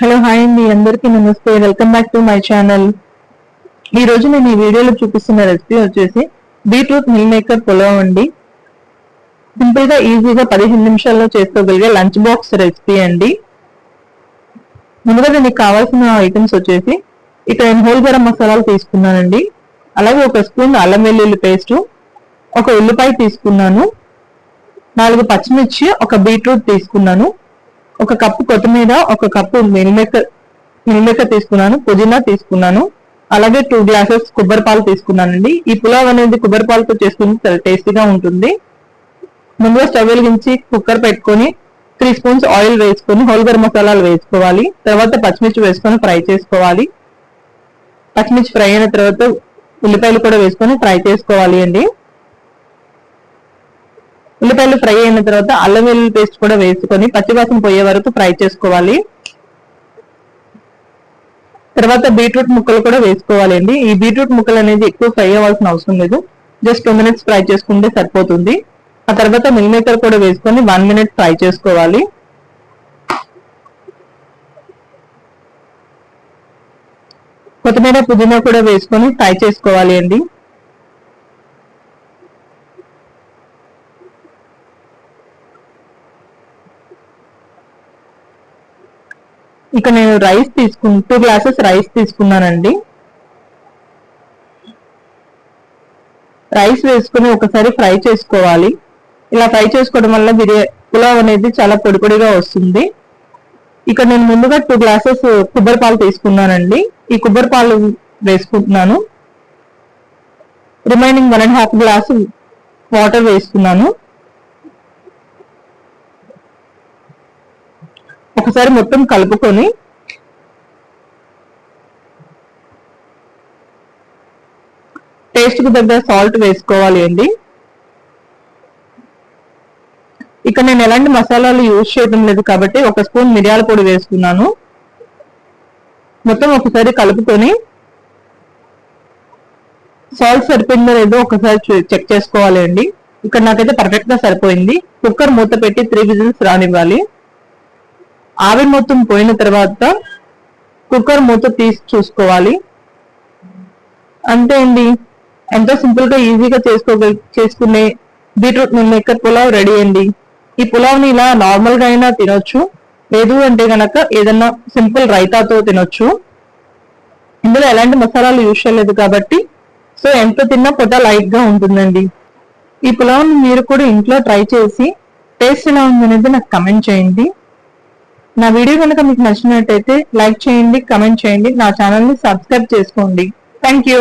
Hello hi అండి. అందరికీ నమస్తే. Welcome back to my channel. ఈ రోజు నేను ఈ వీడియోలో చూపిస్తున్న రెసిపీ వచ్చేసి బీట్రూట్ మిల్ మేకర్ పులావ్ అండి. సింపుల్గా ఈజీగా పదిహేను నిమిషాల్లో చేసుకోగలిగే లంచ్ బాక్స్ రెసిపీ అండి. ముందుగా దీనికి కావాల్సిన ఐటమ్స్ వచ్చేసి ఇక్కడ నేను హోల్ గరం మసాలాలు తీసుకున్నానండి. అలాగే ఒక స్పూన్ అల్లం వెల్లుల్లి పేస్ట్ ఒక ఉల్లిపాయ తీసుకున్నాను నాలుగు పచ్చిమిర్చి ఒక బీట్రూట్ తీసుకున్నాను. ఒక కప్పు కొత్తిమీర ఒక కప్పు మిల్మేకర్ మినిమెక్క తీసుకున్నాను పుదీనా తీసుకున్నాను అలాగే టూ గ్లాసెస్ కొబ్బరి పాలు తీసుకున్నానండి. ఈ పులావ్ అనేది కొబ్బరి పాలతో చేసుకుంటే చాలా టేస్టీగా ఉంటుంది. ముందుగా స్టవ్ వెలిగించి కుక్కర్ పెట్టుకొని త్రీ స్పూన్స్ ఆయిల్ వేసుకొని హోల్గర్ మసాలాలు వేసుకోవాలి. తర్వాత పచ్చిమిర్చి వేసుకొని ఫ్రై చేసుకోవాలి. పచ్చిమిర్చి ఫ్రై అయిన తర్వాత ఉల్లిపాయలు కూడా వేసుకొని ఫ్రై చేసుకోవాలి అండి. ఉల్లిపాయలు ఫ్రై అయిన తర్వాత అల్లం వెల్లుల్లి పేస్ట్ కూడా వేసుకొని పచ్చివాసన పోయే వరకు ఫ్రై చేసుకోవాలి. తర్వాత బీట్రూట్ ముక్కలు కూడా వేసుకోవాలి అండి ఈ బీట్రూట్ ముక్కలు అనేది ఎక్కువ ఫ్రై అవ్వాల్సిన అవసరం లేదు. జస్ట్ టూ మినిట్స్ ఫ్రై చేసుకుంటే సరిపోతుంది. ఆ తర్వాత మిల్మేకర్ కూడా వేసుకొని వన్ మినిట్ ఫ్రై చేసుకోవాలి. కొత్తిమీర పుదీనా కూడా వేసుకొని ఫ్రై చేసుకోవాలి అండి. ఇక నేను రైస్ తీసుకు టూ గ్లాసెస్ రైస్ తీసుకున్నానండి. రైస్ వేసుకుని ఒకసారి ఫ్రై చేసుకోవాలి. ఇలా ఫ్రై చేసుకోవడం వల్ల బిర్యా పులావ్ అనేది చాలా పొడి పొడిగా వస్తుంది. ఇక్కడ నేను ముందుగా టూ గ్లాసెస్ కొబ్బరి పాలు తీసుకున్నానండి. ఈ కొబ్బరి పాలు వేసుకుంటున్నాను. Remaining one and half glass water వేసుకున్నాను. ఒకసారి మొత్తం కలుపుకొని టేస్ట్కు తగ్గ సాల్ట్ వేసుకోవాలి అండి. ఇక్కడ నేను ఎలాంటి మసాలాలు యూజ్ చేయడం లేదు కాబట్టి ఒక స్పూన్ మిరియాల పొడి వేసుకున్నాను. మొత్తం ఒకసారి కలుపుకొని సాల్ట్ సరిపోయిందో లేదో ఒకసారి చెక్ చేసుకోవాలి అండి. ఇక్కడ నాకైతే పర్ఫెక్ట్గా సరిపోయింది. కుక్కర్ మూత పెట్టి త్రీ విజిల్స్ రానివ్వాలి. ఆవిరి మొత్తం పోయిన తర్వాత కుక్కర్ మూత తీసి చూసుకోవాలి. అంతే అండి. ఎంతో సింపుల్గా ఈజీగా చేసుకో చేసుకునే బీట్రూట్ మేకర్ పులావ్ రెడీ అండి. ఈ పులావ్ని ఇలా నార్మల్గా అయినా తినొచ్చు. లేదు అంటే గనక ఏదన్నా సింపుల్ రైతాతో తినొచ్చు. ఇందులో ఎలాంటి మసాలాలు యూజ్ చేయలేదు కాబట్టి సో ఎంత తిన్నా పొట్ట లైట్గా ఉంటుందండి. ఈ పులావ్ని మీరు కూడా ఇంట్లో ట్రై చేసి టేస్ట్ ఎలా అనేది నాకు కమెంట్ చేయండి. నా వీడియో కనుక మీకు నచ్చినట్టయితే లైక్ చేయండి కమెంట్ చేయండి నా ఛానల్ని సబ్స్క్రైబ్ చేసుకోండి. Thank you